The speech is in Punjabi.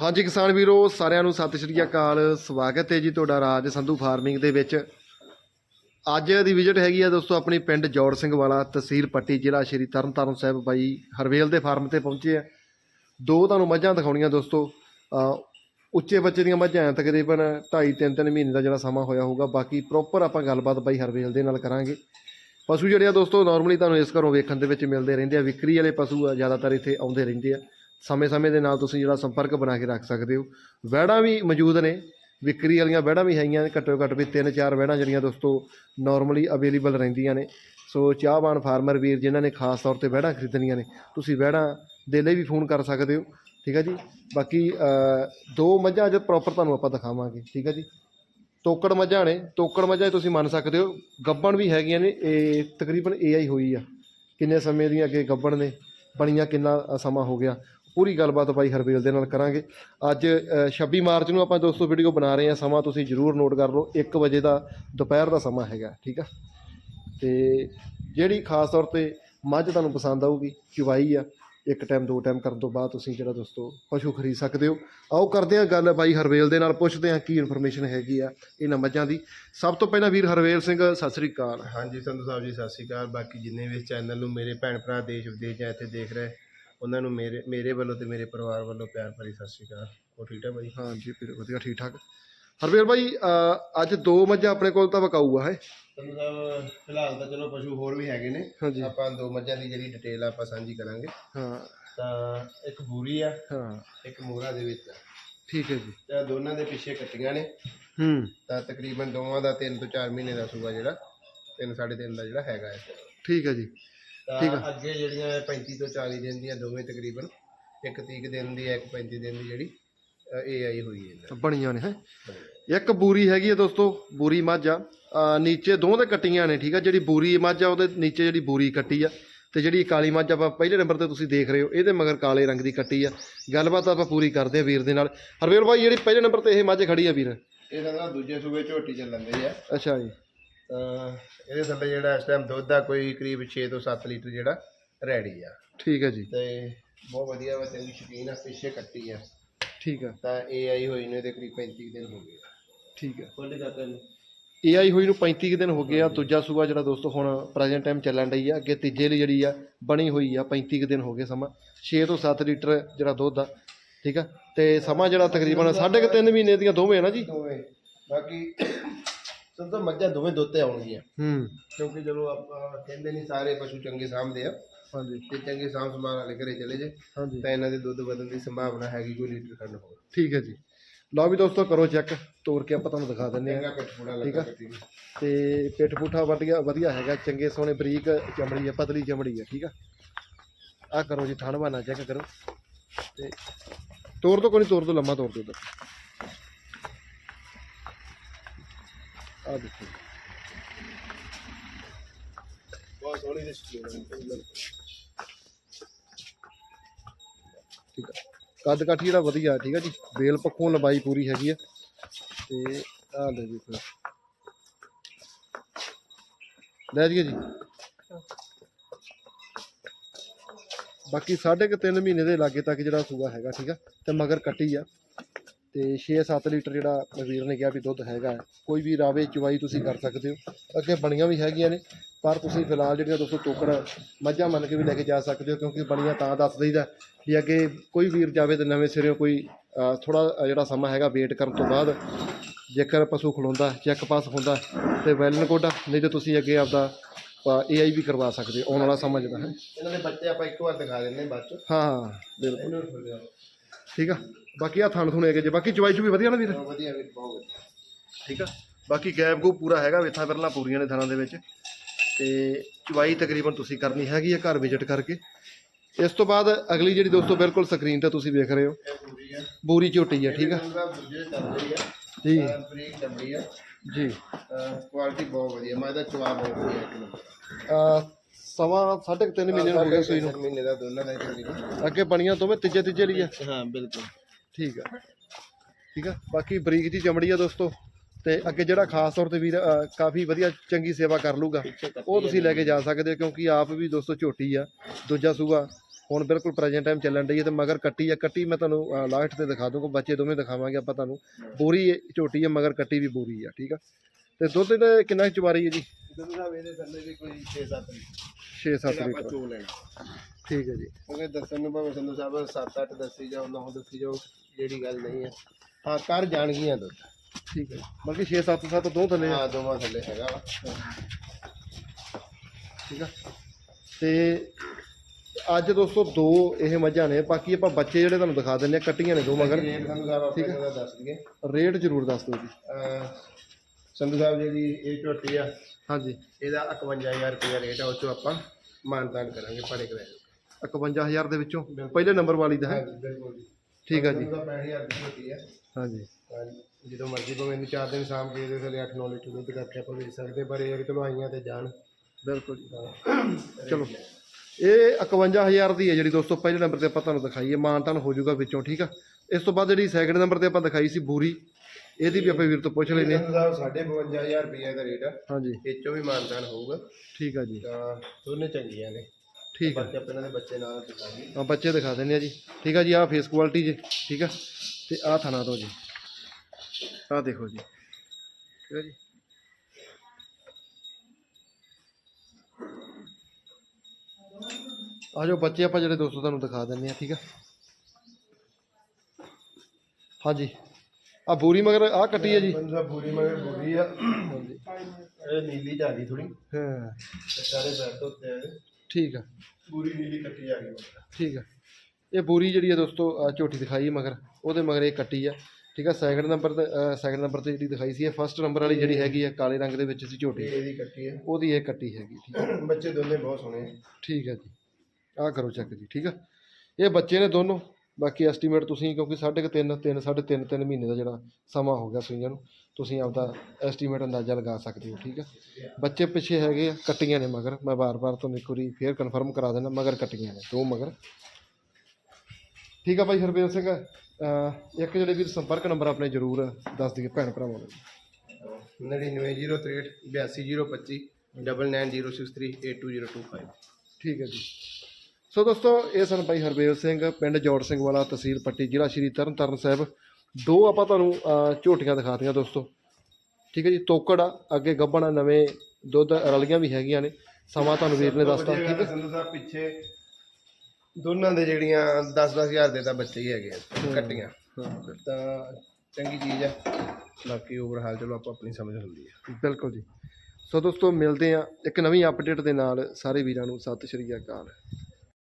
ਹਾਂਜੀ ਕਿਸਾਨ ਵੀਰੋ, ਸਾਰਿਆਂ ਨੂੰ ਸਤਿ ਸ਼੍ਰੀ ਅਕਾਲ। ਸਵਾਗਤ ਹੈ ਜੀ ਤੁਹਾਡਾ ਰਾਜ ਸੰਧੂ ਫਾਰਮਿੰਗ ਦੇ ਵਿੱਚ। ਅੱਜ ਦੀ ਵਿਜ਼ਿਟ ਹੈਗੀ ਆ ਦੋਸਤੋ ਆਪਣੀ ਪਿੰਡ ਜੋੜ ਸਿੰਘ ਵਾਲਾ, ਤਹਿਸੀਲ ਪੱਟੀ, ਜ਼ਿਲ੍ਹਾ ਸ਼੍ਰੀ ਤਰਨਤਾਰਨ ਸਾਹਿਬ ਬਾਈ ਹਰਵੇਲ ਦੇ ਫਾਰਮ ਤੇ ਪਹੁੰਚੇ ਆ। ਦੋ ਤੁਹਾਨੂੰ ਮੱਝਾਂ ਦਿਖਾਉਣੀਆਂ ਦੋਸਤੋ। ਉੱਚੇ ਬੱਚੇ ਦੀਆਂ ਮੱਝਾਂ ਐ ਤਕਰੀਬਨ 2.5 3-3 ਮਹੀਨੇ ਦਾ ਜਿਹੜਾ ਸਮਾਂ ਹੋਇਆ ਹੋਊਗਾ। ਬਾਕੀ ਪ੍ਰੋਪਰ ਆਪਾਂ ਗੱਲਬਾਤ ਬਾਈ ਹਰਵੇਲ ਦੇ ਨਾਲ ਕਰਾਂਗੇ। ਪਸ਼ੂ ਜਿਹੜੇ ਆ ਦੋਸਤੋ ਨਾਰਮਲੀ ਤੁਹਾਨੂੰ ਇਸ ਘਰੋਂ ਵੇਖਣ ਦੇ ਵਿੱਚ ਮਿਲਦੇ ਰਹਿੰਦੇ ਆ। ਵਿਕਰੀ ਵਾਲੇ ਪਸ਼ੂ ਆ, ਜ਼ਿਆਦਾਤਰ ਇੱਥੇ ਆਉਂਦੇ ਰਹਿੰਦੇ ਆ। ਸਮੇਂ-ਸਮੇਂ ਦੇ ਨਾਲ ਤੁਸੀਂ ਜਿਹੜਾ ਸੰਪਰਕ ਬਣਾ ਕੇ ਰੱਖ ਸਕਦੇ ਹੋ। ਵਹਿੜਾਂ ਵੀ ਮੌਜੂਦ ਨੇ। ਵਿਕਰੀ ਵਾਲੀਆਂ ਵਹਿੜਾਂ ਵੀ ਹੈਗੀਆਂ ਨੇ। ਘੱਟੋ ਘੱਟ ਵੀ ਤਿੰਨ ਚਾਰ ਵਹਿੜਾਂ ਜਿਹੜੀਆਂ ਦੋਸਤੋ ਨਾਰਮਲੀ ਅਵੇਲੇਬਲ ਰਹਿੰਦੀਆਂ ਨੇ। ਸੋ ਚਾਹਵਾਨ ਫਾਰਮਰ ਵੀਰ ਜਿਨ੍ਹਾਂ ਨੇ ਖਾਸ ਤੌਰ ਤੇ ਵਹਿੜਾਂ ਖਰੀਦਣੀਆਂ ਨੇ, ਤੁਸੀਂ ਵਹਿੜਾਂ ਦੇ ਲਈ ਵੀ ਫੋਨ ਕਰ ਸਕਦੇ ਹੋ। ਠੀਕ ਹੈ ਜੀ? ਬਾਕੀ ਦੋ ਮੱਝਾਂ ਅੱਜ ਪ੍ਰੋਪਰ ਤੁਹਾਨੂੰ ਆਪਾਂ ਦਿਖਾਵਾਂਗੇ। ਠੀਕ ਹੈ ਜੀ? ਤੋਕੜ ਮੱਝਾਂ ਨੇ। ਤੋਕੜ ਮੱਝਾਂ ਤੁਸੀਂ ਮੰਨ ਸਕਦੇ ਹੋ। ਗੱਬਣ ਵੀ ਹੈਗੀਆਂ ਨੇ। ਇਹ ਤਕਰੀਬਨ ਏਆਈ ਹੋਈ ਆ। ਕਿੰਨੇ ਸਮੇਂ ਦੀਆਂ ਅੱਗੇ ਗੱਬਣ ਨੇ? ਬਣੀਆਂ ਕਿੰਨਾ ਸਮਾਂ ਹੋ ਗਿਆ? ਪੂਰੀ ਗੱਲਬਾਤ ਬਾਈ ਹਰਵੇਲ ਦੇ ਨਾਲ ਕਰਾਂਗੇ। ਅੱਜ ਅ, 26 ਮਾਰਚ ਨੂੰ ਆਪਾਂ ਦੋਸਤੋ ਵੀਡੀਓ ਬਣਾ ਰਹੇ ਹਾਂ। ਸਮਾਂ ਤੁਸੀਂ ਜਰੂਰ ਨੋਟ ਕਰ ਲਓ। 1 ਵਜੇ ਦਾ ਦੁਪਹਿਰ ਦਾ ਸਮਾਂ ਹੈਗਾ ਠੀਕ ਆ? ਤੇ ਜਿਹੜੀ ਖਾਸ ਤੌਰ ਤੇ ਮੱਝ ਤੁਹਾਨੂੰ ਪਸੰਦ ਆਊਗੀ ਚੁਵਾਈ ਆ ਇੱਕ ਟਾਈਮ ਦੋ ਟਾਈਮ ਕਰਨ ਤੋਂ ਬਾਅਦ ਤੁਸੀਂ ਜਿਹੜਾ ਦੋਸਤੋ ਪਸ਼ੂ ਖਰੀਦ ਸਕਦੇ ਹੋ। ਆਓ ਕਰਦੇ ਹਾਂ ਗੱਲ ਬਾਈ ਹਰਵੇਲ ਦੇ ਨਾਲ ਪੁੱਛਦੇ ਹਾਂ ਕੀ ਇਨਫੋਰਮੇਸ਼ਨ ਹੈਗੀ ਆ ਇਹਨਾਂ ਮੱਝਾਂ ਦੀ। ਸਭ ਤੋਂ ਪਹਿਲਾਂ ਵੀਰ ਹਰਵੇਲ ਸਿੰਘ ਸਤਿ ਸ੍ਰੀ ਅਕਾਲ। ਹਾਂਜੀ ਸੰਧੂ ਸਾਹਿਬ ਜੀ ਸਤਿ ਸ਼੍ਰੀ ਅਕਾਲ। ਬਾਕੀ ਜਿੰਨੇ ਵੀ ਇਸ ਚੈਨਲ ਨੂੰ ਮੇਰੇ ਭੈਣ ਭਰਾ ਦੇਸ਼ ਵਿਦੇਸ਼ ਜਾਂ ਇੱਥੇ ਦੇਖ ਰਹੇ ਉਹਨਾਂ ਨੂੰ ਮੇਰੇ ਮੇਰੇ ਵੱਲੋਂ ਤੇ ਮੇਰੇ ਪਰਿਵਾਰ ਵੱਲੋਂ ਪਿਆਰ ਭਰੀ ਸਤਿ ਸ਼੍ਰੀ ਅਕਾਲ। ਉਹ ਠੀਕ ਹੈ ਬਾਈ? ਹਾਂਜੀ ਵੀਰ ਵਧੀਆ ਠੀਕ ਠਾਕ। ਹਰਵੇਲ ਬਾਈ ਅ, ਅੱਜ ਦੋ ਮੱਝਾਂ ਆਪਣੇ ਕੋਲ ਤਾਂ ਵਿਕਾਊ ਆ ਹੈ ਸਾਹਿਬ ਫਿਲਹਾਲ ਤਾਂ ਚਲੋ ਪਸ਼ੂ ਹੋਰ ਵੀ ਹੈਗੇ ਨੇ। ਹਾਂਜੀ। ਆਪਾਂ ਦੋ ਮੱਝਾਂ ਦੀ ਜਿਹੜੀ ਡਿਟੇਲ ਆਪਾਂ ਸਾਂਝੀ ਕਰਾਂਗੇ। ਹਾਂ। ਤਾਂ ਇੱਕ ਬੂਰੀ ਆ ਹਾਂ। ਇੱਕ ਮੋਰਾ ਦੇ ਵਿੱਚ ਆ। ਠੀਕ ਹੈ ਜੀ। ਤੇ ਦੋਨਾਂ ਦੇ ਪਿੱਛੇ ਕੱਟੀਆਂ ਨੇ। ਹੂੰ। ਤਾਂ ਤਕਰੀਬਨ ਦੋਵਾਂ ਦਾ 3 ਤੋਂ 4 ਮਹੀਨੇ ਦਾ ਸੂਆ ਜਿਹੜਾ 3 3.5 ਦਾ ਜਿਹੜਾ ਹੈਗਾ ਹੈ। ਠੀਕ ਹੈ ਜੀ। ਠੀਕ ਆ। ਅੱਗੇ ਜਿਹੜੀਆਂ ਇਹ 35 ਤੋਂ 40 ਦਿਨ ਦੀਆਂ ਦੋਵੇਂ ਤਕਰੀਬਨ ਇੱਕ 30 ਦਿਨ ਦੀ ਹੈ ਇੱਕ 35 ਦਿਨ ਦੀ ਜਿਹੜੀ ਏ ਆਈ ਹੋਈ ਹੈ ਇਹਨਾਂ ਬਣੀਆਂ ਨੇ ਹੈ? ਇੱਕ ਬੂਰੀ ਹੈਗੀ ਹੈ ਦੋਸਤੋ ਬੂਰੀ ਮੱਝ ਆ। ਨੀਚੇ ਦੋਵਾਂ ਦੇ ਕੱਟੀਆਂ ਨੇ ਠੀਕ ਆ? ਜਿਹੜੀ ਬੂਰੀ ਮੱਝ ਆ ਉਹਦੇ ਨੀਚੇ ਜਿਹੜੀ ਬੂਰੀ ਕੱਟੀ ਆ ਤੇ ਜਿਹੜੀ ਕਾਲੀ ਮੱਝ ਆਪਾਂ ਪਹਿਲੇ ਨੰਬਰ ਤੇ ਤੁਸੀਂ ਦੇਖ ਰਹੇ ਹੋ ਇਹਦੇ ਮਗਰ ਕਾਲੇ ਰੰਗ ਦੀ ਕੱਟੀ ਆ। ਗੱਲਬਾਤ ਆਪਾਂ ਪੂਰੀ ਕਰਦੇ ਆ ਵੀਰ ਦੇ ਨਾਲ। ਹਰਵੇਲ ਭਾਈ ਜਿਹੜੀ ਪਹਿਲੇ ਨੰਬਰ ਤੇ ਇਹ ਮੱਝ ਖੜੀ ਆ ਵੀਰ? ਇਹਦਾ ਨਾ ਦੂਜੇ ਸੂਬੇ ਝੋਟੀ ਚੱਲਣ ਦੀ ਆ। ਅੱਛਾ ਜੀ। ਤਾਂ ਇਹਦੇ ਥੱਲੇ ਜਿਹੜਾ ਇਸ ਟਾਈਮ ਦੁੱਧ ਦਾ ਕੋਈ ਕਰੀਬ 6 ਤੋਂ 7 ਲੀਟਰ ਜਿਹੜਾ ਰੈਡੀ ਆ। ਠੀਕ ਹੈ ਜੀ। ਤੇ ਬਹੁਤ ਵਧੀਆ ਵਾ ਚੰਗੀ ਸ਼ਕੀਨ ਆ ਪਿੱਛੇ ਕੱਟੀ ਆ। ਠੀਕ ਆ। ਤਾਂ ਏ ਆਈ ਹੋਈ ਨੇ ਤੇ ਕਰੀਬ 35 ਦਿਨ ਹੋ ਗਏ ਠੀਕ ਆ। ਖੋਲੀ ਕਰਤਾ ਨੂੰ ਇਹ ਆਈ ਹੋਈ ਨੂੰ 35 ਕੁ ਦਿਨ ਹੋ ਗਏ ਆ। ਦੂਜਾ ਸੂਆ ਜਿਹੜਾ ਦੋਸਤੋ ਹੁਣ ਪ੍ਰੈਜ਼ੈਂਟ ਟਾਈਮ ਚੱਲਣ ਡਈ ਆ। ਅੱਗੇ ਤੀਜੇ ਲਈ ਜਿਹੜੀ ਆ ਬਣੀ ਹੋਈ ਆ। 35 ਕੁ ਦਿਨ ਹੋ ਗਏ ਸਮਾਂ। 6 ਤੋਂ 7 ਲੀਟਰ ਜਿਹੜਾ ਦੁੱਧ ਆ। ਠੀਕ ਆ। ਤੇ ਸਮਾਂ ਜਿਹੜਾ ਤਕਰੀਬਨ ਸਾਢੇ ਕੁ ਤਿੰਨ ਮਹੀਨੇ ਦੀਆਂ ਦੋਵੇਂ ਆ ਨਾ ਜੀ? ਦੋਵੇਂ। ਬਾਕੀ ਸਭ ਤੋਂ ਮੱਝਾਂ ਦੋਵੇਂ ਦੁੱਧ ਤੇ ਆਉਣਗੀਆਂ। ਹੂੰ। ਕਿਉਂਕਿ ਜਦੋਂ ਆਪਾਂ ਕਹਿੰਦੇ ਨਹੀਂ ਸਾਰੇ ਪਸ਼ੂ ਚੰਗੇ ਸਾਂਭਦੇ ਆ ਹਾਂਜੀ। ਤੇ ਚੰਗੇ ਸਾਂਭ ਸੰਭਾਲ ਵਾਲੇ ਘਰੇ ਚਲੇ ਜੇ ਹਾਂਜੀ। ਤਾਂ ਇਹਨਾਂ ਦੇ ਦੁੱਧ ਵਧਣ ਦੀ ਸੰਭਾਵਨਾ ਹੈਗੀ ਕੋਈ ਲੀਟਰ ਖੰਡ ਹੋਰ ਠੀਕ ਹੈ ਜੀ। ਲਓ ਵੀ ਦੋਸਤੋ ਕਰੋ ਚੈੱਕ ਤੋੜ ਕੇ ਆਪਾਂ ਤੁਹਾਨੂੰ ਦਿਖਾ ਦਿੰਦੇ ਚੰਗਾ ਆ ਪਟਪੂੜਾ ਠੀਕ ਲੱਗਾ ਆ। ਕੱਟੀ ਨੂੰ। ਤੇ ਪਿੱਠ ਪੁੱਠਾ ਵਧੀਆ ਵਧੀਆ ਹੈਗਾ ਚੰਗੇ ਸੋਹਣੇ ਬਰੀਕ ਚਮੜੀ ਆ ਪਤਲੀ ਚਮੜੀ ਆ ਠੀਕ ਆ? ਆ ਕਰੋ ਜੀ ਥਣ ਬਾਨਾ ਚੈੱਕ ਕਰੋ। ਤੇ ਤੋੜ ਦੋ ਕੋਈ ਨਹੀਂ ਤੋੜ ਦੋ ਲੰਮਾ ਤੋੜ ਦੋ ਆ ਦੇਖੋ। ਬਹੁਤ ਸੋਹਣੀ ਠੀਕ ਆ। ਕੱਦ ਕਾਠੀ ਜਿਹੜਾ ਵਧੀਆ ਠੀਕ ਆ ਜੀ? ਬੇਲ ਪੱਖੋਂ ਲੰਬਾਈ ਪੂਰੀ ਹੈਗੀ ਆ। ਤੇ ਆ ਲੈ ਜੀ ਫਿਰ। ਲੈ ਜੀਏ ਜੀ। ਬਾਕੀ ਸਾਢੇ ਕੁ ਤਿੰਨ ਮਹੀਨੇ ਦੇ ਲਾਗੇ ਤੱਕ ਜਿਹੜਾ ਸੂਆ ਹੈਗਾ ਠੀਕ ਆ ਤੇ ਮਗਰ ਕੱਟੀ ਆ। ਤੇ 6-7 ਲੀਟਰ ਜਿਹੜਾ ਵੀਰ ਨੇ ਕਿਹਾ ਵੀ ਦੁੱਧ ਹੈਗਾ। ਕੋਈ ਵੀ ਰਾਵੇ ਚੁਵਾਈ ਤੁਸੀਂ ਕਰ ਸਕਦੇ ਹੋ। ਅੱਗੇ ਬਣੀਆਂ ਵੀ ਹੈਗੀਆਂ ਨੇ ਪਰ ਤੁਸੀਂ ਫਿਲਹਾਲ ਜਿਹੜੀਆਂ ਦੋਸਤੋ ਟੋਕੜ ਮੱਝਾਂ ਮੰਨ ਕੇ ਵੀ ਲੈ ਕੇ ਜਾ ਸਕਦੇ ਹੋ ਕਿਉਂਕਿ ਬਣੀਆਂ ਤਾਂ ਦੱਸ ਦਈਦਾ ਵੀ ਅੱਗੇ ਕੋਈ ਵੀਰ ਜਾਵੇ ਤੇ ਨਵੇਂ ਸਿਰਿਓਂ ਕੋਈ ਥੋੜਾ ਜਿਹੜਾ ਸਮਾਂ ਹੈਗਾ ਵੇਟ ਕਰਨ ਤੋਂ ਬਾਅਦ ਜੇਕਰ ਪਸ਼ੂ ਖਲੋਂਦਾ ਚੈੱਕ ਪਾਸ ਹੁੰਦਾ ਤੇ ਵੈਲਨ ਕੋਡਾ ਨਹੀਂ ਤੇ ਤੁਸੀਂ ਅੱਗੇ ਆਪਦਾ ਏਆਈ ਵੀ ਕਰਵਾ ਸਕਦੇ ਹੋ ਆਉਣ ਵਾਲਾ ਸਮਾਂ ਜਿਹੜਾ ਹੈ। ਇਹਨਾਂ ਦੇ ਬੱਚੇ ਆਪਾਂ ਇੱਕ ਵਾਰ ਦਿਖਾ ਦਿੰਦੇ ਬਾਅਦ ਚ। ਹਾਂ ਬਿਲਕੁਲ। ਠੀਕ ਆ? ਬਾਕੀ ਆ ਥਣ ਥੁਣ ਹੈਗੇ ਜੇ। ਬਾਕੀ ਚਵਾਈ ਚ ਵੀ ਵਧੀਆ ਨਾ ਵੀਰ? ਵਧੀਆ ਵੀ ਬਹੁਤ ਵਧੀਆ। ਠੀਕ ਆ? ਬਾਕੀ ਗੈਪ ਕੋ ਪੂਰਾ ਹੈਗਾ ਵੇਥਾਂ ਫਿਰਲਾਂ ਪੂਰੀਆਂ ਨੇ ਥਾਣਾ ਦੇ ਵਿੱਚ। ਤੇ ਚਵਾਈ ਤਕਰੀਬਨ ਤੁਸੀਂ ਕਰਨੀ ਹੈਗੀ ਹੈ ਘਰ ਵਿਜ਼ਿਟ ਕਰਕੇ। ਇਸ ਤੋਂ ਬਾਅਦ ਅਗਲੀ ਜਿਹੜੀ ਦੋਸਤੋ ਬਿਲਕੁਲ ਸਕਰੀਨ ਤੇ ਤੁਸੀਂ ਵੇਖ ਰਹੇ ਹੋ। ਆ। ਬੂਰੀ ਝੋਟੀ ਆ ਠੀਕ ਆ? ਆ। ਜੀ। ਤਾਂ ਬਰੀਕ ਡੱਬੀ ਆ। ਜੀ। ਕੁਆਲਿਟੀ ਬਹੁਤ ਵਧੀਆ। ਮੈਂ ਇਹਦਾ ਚਵਾ ਬਹੁਤ ਵਧੀਆ ਇੱਕ ਨੰਬਰ। ਆ ਸਵਾ ਸਾਢੇ ਕੁ ਤਿੰਨ ਮਹੀਨੇ ਹੋ ਗਏ ਸੂਈ ਨੂੰ। ਮਹੀਨੇ ਦਾ ਦੋਨਾਂ ਦਾ ਹੀ ਤਕਰੀਬਨ ਅੱਗੇ ਬਣੀਆਂ ਦੋਵੇਂ ਤੀਜੇ ਤੀਜੇ ਲਈ ਆ। ਹਾਂ ਬਿਲਕੁਲ। ਠੀਕ ਆ। ਠੀਕ ਆ? ਬਾਕੀ ਬਰੀਕ ਜੀ ਚਮੜੀ ਆ ਦੋਸਤੋ। ਤੇ ਅੱਗੇ ਜਿਹੜਾ ਖਾਸ ਤੌਰ ਤੇ ਵੀਰ ਅ, ਕਾਫੀ ਵਧੀਆ ਚੰਗੀ ਸੇਵਾ ਕਰ ਲੂਗਾ ਉਹ ਤੁਸੀਂ ਲੈ ਕੇ ਜਾ। ਸਕਦੇ ਹੋ ਕਿਉਂਕਿ ਆਪ ਵੀ ਦੋਸਤੋ ਝੋਟੀ ਆ। ਦੂਜਾ ਸੂਆ ਹੁਣ ਬਿਲਕੁਲ ਪ੍ਰੈਜ਼ੈਂਟ ਟਾਈਮ ਚੱਲਣ ਡਈ ਹੈ ਤੇ ਮਗਰ ਕੱਟੀ ਆ। ਕੱਟੀ ਮੈਂ ਤੁਹਾਨੂੰ ਲਾਸਟ ਤੇ ਦਿਖਾ ਦੂੰਗਾ ਬੱਚੇ ਦੋਵੇਂ ਦਿਖਾਵਾਂਗੇ ਆਪਾਂ ਤੁਹਾਨੂੰ। ਬੋਰੀ ਹੈ, ਝੋਟੀ ਹੈ ਮਗਰ ਕੱਟੀ ਵੀ ਬੋਰੀ ਆ ਠੀਕ ਆ? ਤੇ ਦੁੱਧ ਦਾ ਕਿੰਨਾ ਚਵਾਰੀ ਹੈ ਜੀ? ਜਦੋਂ ਸਾਹਿਬ ਇਹਦੇ ਥੱਲੇ ਵੀ ਕੋਈ 6-7 ਲੀਟਰ। 6-7 ਆਪਾਂ ਲੀਟਰ। ਚੋ ਲੈਣਾ। ਠੀਕ ਹੈ ਜੀ। ਕਿਉਂਕਿ ਦੱਸਣ ਨੂੰ ਭਾਵੇਂ ਸੰਧੂ ਸਾਹਿਬ 7-8 ਦੱਸੀ ਜਾਓ 9 ਦੱਸੀ ਜਾਓ ਜਿਹੜੀ ਗੱਲ ਨਹੀਂ ਹੈ। ਹਾਂ ਕਰ ਜਾਣਗੀਆਂ ਦੁੱਧ। ਠੀਕ ਹੈ। ਬਲਕਿ 6-7 7 ਦੋ ਥੱਲੇ ਆ। ਹਾਂ ਦੋਵਾਂ ਥੱਲੇ ਹੈਗਾ ਵਾ। ਠੀਕ ਆ। ਤੇ ਅੱਜ ਦੋਸਤੋ ਦੋ ਇਹ ਮੱਝਾਂ ਨੇ ਬਾਕੀ ਆਪਾਂ ਬੱਚੇ ਜਿਹੜੇ ਤੁਹਾਨੂੰ ਦਿਖਾ ਦਿੰਦੇ ਆ ਕੱਟੀਆਂ ਨੇ ਦੋ ਮਗਰ। ਰੇਟ ਸੰਧੂ ਸਾਹਿਬ ਆਪਣੇ ਦਾ ਦੱਸ ਦਈਏ। ਰੇਟ ਜ਼ਰੂਰ ਦੱਸ ਦਿਓ ਜੀ। ਅਹ ਸੰਧੂ ਸਾਹਿਬ ਜਿਹੜੀ ਇਹ ਝੋਟੀ ਆ। ਹਾਂਜੀ। ਇਹਦਾ 51000 ਰੁਪਏ ਰੇਟ ਆ ਉਹ ਚੋਂ ਆਪਾਂ ਮਾਨਤਾਨ ਕਰਾਂਗੇ ਪੜੇ ਕਰਾਏ 51000 ਦੇ ਵਿੱਚੋਂ ਪਹਿਲੇ ਨੰਬਰ ਵਾਲੀ ਦਾ ਹੈ? ਹਾਂਜੀ ਬਿਲਕੁਲ ਜੀ। ਠੀਕ ਆ ਜੀ। 65000 ਦੀ ਝੋਟੀ ਆ। ਹਾਂਜੀ। ਹਾਂਜੀ, ਜਦੋਂ ਮਰਜ਼ੀ ਭਾਵੇਂ ਇਹਨੂੰ ਚਾਰ ਦਿਨ ਸ਼ਾਮ ਦੇ ਦੇ ਥੱਲੇ 8-9 ਲੀਟਰ ਦੁੱਧ ਕਰਕੇ ਆਪਾਂ ਵੇਚ ਸਕਦੇ ਪਰ ਇਹ ਆ ਕਿ ਚਲੋ ਆਈਆਂ ਤੇ ਜਾਣ। ਬਿਲਕੁਲ ਜੀ। ਚਲੋ। ਇਹ 51000 ਦੀ ਹੈ ਜਿਹੜੀ ਦੋਸਤੋ ਪਹਿਲੇ ਨੰਬਰ ਤੇ ਆਪਾਂ ਤੁਹਾਨੂੰ ਦਿਖਾਈ ਹੈ। ਮਾਨਤਾਨ ਹੋ ਜਾਊਗਾ ਵਿੱਚੋਂ ਠੀਕ ਆ? ਇਸ ਤੋਂ ਬਾਅਦ ਜਿਹੜੀ ਸੈਕਿੰਡ ਨੰਬਰ ਤੇ ਆਪਾਂ ਦਿਖਾਈ ਸੀ ਬੂਰੀ। ਇਹਦੀ ਵੀ ਆਪਾਂ ਵੀਰ ਤੋਂ ਪੁੱਛ ਲੈਨੇ ਸੰਧੂ ਸਾਹਿਬ 52500 ਰੁਪਏ ਦਾ ਰੇਟ ਆ। ਹਾਂਜੀ। ਇਹ ਚੋਂ ਵੀ ਮਾਨਤਾਨ ਹੋਊਗਾ। ਠੀਕ ਆ ਜੀ। ਤਾਂ ਦੋਨੇ ਚੰਗੀਆਂ ਨੇ। ਠੀਕ ਆ। ਬਾਕੀ ਆਪਣੇ ਦੇ ਬੱਚੇ ਨਾਲ ਦਿਖਾਂਗੇ ਆ ਬੱਚੇ ਦਿਖਾ ਦਿੰਦੇ ਆ ਜੀ। ਠੀਕ ਆ ਜੀ ਆਹ ਫੇਸ ਕੁਆਲਿਟੀ ਜੀ ਠੀਕ ਆ? ਤੇ ਆਹ ਥਣਾ ਤੋਂ ਜੀ। ਆਹ ਦੇਖੋ ਜੀ। ਠੀਕ ਆ ਜੀ। ਆ ਜੋ ਬੱਚੇ ਆਪਾਂ ਜਿਹੜੇ ਦੋਸਤੋ ਤੁਹਾਨੂੰ ਦਿਖਾ ਦਿੰਦੇ ਆ ਠੀਕ ਆ? ਹਾਂਜੀ। ਆ ਬੂਰੀ ਮਗਰ ਆਹ ਕੱਟੀ ਹੈ ਜੀ। ਬੰਦਾ ਬੁਰੀ ਮਗਰ ਬੁਰੀ ਆ। ਇਹ ਨੀਲੀ ਜਾਂਦੀ ਥੋੜੀ ਹਾਂ। ਸਾਰੇ ਬੈਠ ਉੱਤੇ ਆ ਇਹਦੇ। ਠੀਕ ਆ। ਪੂਰੀ ਨੀਲੀ ਕੱਟੀ ਆ ਗਈ। ਠੀਕ ਆ। ਇਹ ਬੂਰੀ ਜਿਹੜੀ ਆ ਦੋਸਤੋ ਆਹ ਝੋਟੀ ਦਿਖਾਈ ਹੈ ਮਗਰ। ਉਹਦੇ ਮਗਰ ਇਹ ਕੱਟੀ ਆ। ਠੀਕ ਆ ਸੈਕਿੰਡ ਨੰਬਰ ਤੇ ਸੈਕਿੰਡ ਨੰਬਰ ਤੇ ਜਿਹੜੀ ਦਿਖਾਈ ਸੀ ਇਹ ਫਸਟ ਨੰਬਰ ਵਾਲੀ ਜਿਹੜੀ ਹੈਗੀ ਆ ਕਾਲੇ ਰੰਗ ਦੇ ਵਿੱਚ ਸੀ ਇਹ ਝੋਟੀ ਇਹਦੀ ਕੱਟੀ ਆ। ਉਹਦੀ ਇਹ ਕੱਟੀ ਹੈਗੀ ਠੀਕ ਆ। ਬੱਚੇ ਦੋਨੇ ਬਹੁਤ ਸੋਹਣੇ ਆ। ਠੀਕ ਹੈ ਜੀ। ਆਹ ਕਰੋ ਚੈੱਕ ਜੀ ਠੀਕ ਆ। ਇਹ ਬੱਚੇ ਨੇ ਦੋਨੋਂ। ਬਾਕੀ ਐਸਟੀਮੇਟ ਤੁਸੀਂ ਕਿਉਂਕਿ ਸਾਢੇ ਕੁ ਤਿੰਨ ਤਿੰਨ ਸਾਢੇ ਤਿੰਨ ਤਿੰਨ ਮਹੀਨੇ ਦਾ ਜਿਹੜਾ ਸਮਾਂ ਹੋ ਗਿਆ ਸੂਈਆਂ ਨੂੰ ਤੁਸੀਂ ਆਪਦਾ ਐਸਟੀਮੇਟ ਅੰਦਾਜ਼ਾ ਲਗਾ ਸਕਦੇ ਹੋ ਠੀਕ ਆ? ਬੱਚੇ ਪਿੱਛੇ ਹੈਗੇ ਆ ਕੱਟੀਆਂ ਨੇ ਮਗਰ ਮੈਂ ਬਾਰ-ਬਾਰ ਤੁਹਾਨੂੰ ਇੱਕ ਵਾਰੀ ਫੇਰ ਕਨਫਰਮ ਕਰਾ ਦਿੰਦਾ ਮਗਰ ਕੱਟੀਆਂ ਨੇ ਦੋ ਮਗਰ। ਠੀਕ ਆ ਭਾਈ ਹਰਬੇਲ ਸਿੰਘ ਇੱਕ ਜਿਹੜੇ ਵੀਰ ਸੰਪਰਕ ਨੰਬਰ ਆਪਣੇ ਜ਼ਰੂਰ ਦੱਸ ਦਈਏ ਭੈਣ ਭਰਾਵਾਂ ਨੂੰ 99063 82025 9906382025 ਠੀਕ ਹੈ ਜੀ। ਸੋ ਦੋਸਤੋ ਇਹ ਸਨ ਭਾਈ ਹਰਬੇਲ ਸਿੰਘ ਪਿੰਡ ਜੋੜ ਸਿੰਘ ਵਾਲਾ ਤਹਿਸੀਲ ਪੱਟੀ ਜ਼ਿਲ੍ਹਾ ਸ਼੍ਰੀ ਤਰਨਤਾਰਨ ਸਾਹਿਬ। ਦੋ ਆਪਾਂ ਤੁਹਾਨੂੰ ਝੋਟੀਆਂ ਦਿਖਾਤੀਆਂ ਦੋਸਤੋ। ਠੀਕ ਹੈ ਜੀ ਤੋਕੜ ਆ ਅੱਗੇ ਗੱਬਣ ਨਵੇਂ ਦੁੱਧ ਰਲੀਆਂ ਵੀ ਹੈਗੀਆਂ ਨੇ। ਸਮਾਂ ਤੁਹਾਨੂੰ ਵੀਰ ਨੇ ਦੱਸਤਾ ਠੀਕ ਹੈ। ਸੰਧੂ ਸਾਹਿਬ ਪਿੱਛੇ ਦੋਨਾਂ ਦੇ ਜਿਹੜੀਆਂ 10-10000 ਦੇ ਤਾਂ ਬੱਚੇ ਹੀ ਹੈਗੇ ਆ ਕੱਟੀਆਂ। ਤਾਂ ਚੰਗੀ ਚੀਜ਼ ਆ। ਬਾਕੀ ਓਵਰਹਾਲ ਚਲੋ ਆਪਾਂ ਆਪਣੀ ਸਮਝ ਹੁੰਦੀ ਆ। ਬਿਲਕੁਲ ਜੀ। ਸੋ ਦੋਸਤੋ ਮਿਲਦੇ ਆ ਇੱਕ ਨਵੀਂ ਅਪਡੇਟ ਦੇ ਨਾਲ। ਸਾਰੇ ਵੀਰਾਂ ਨੂੰ ਸਤਿ ਸ਼੍ਰੀ ਅਕਾਲ।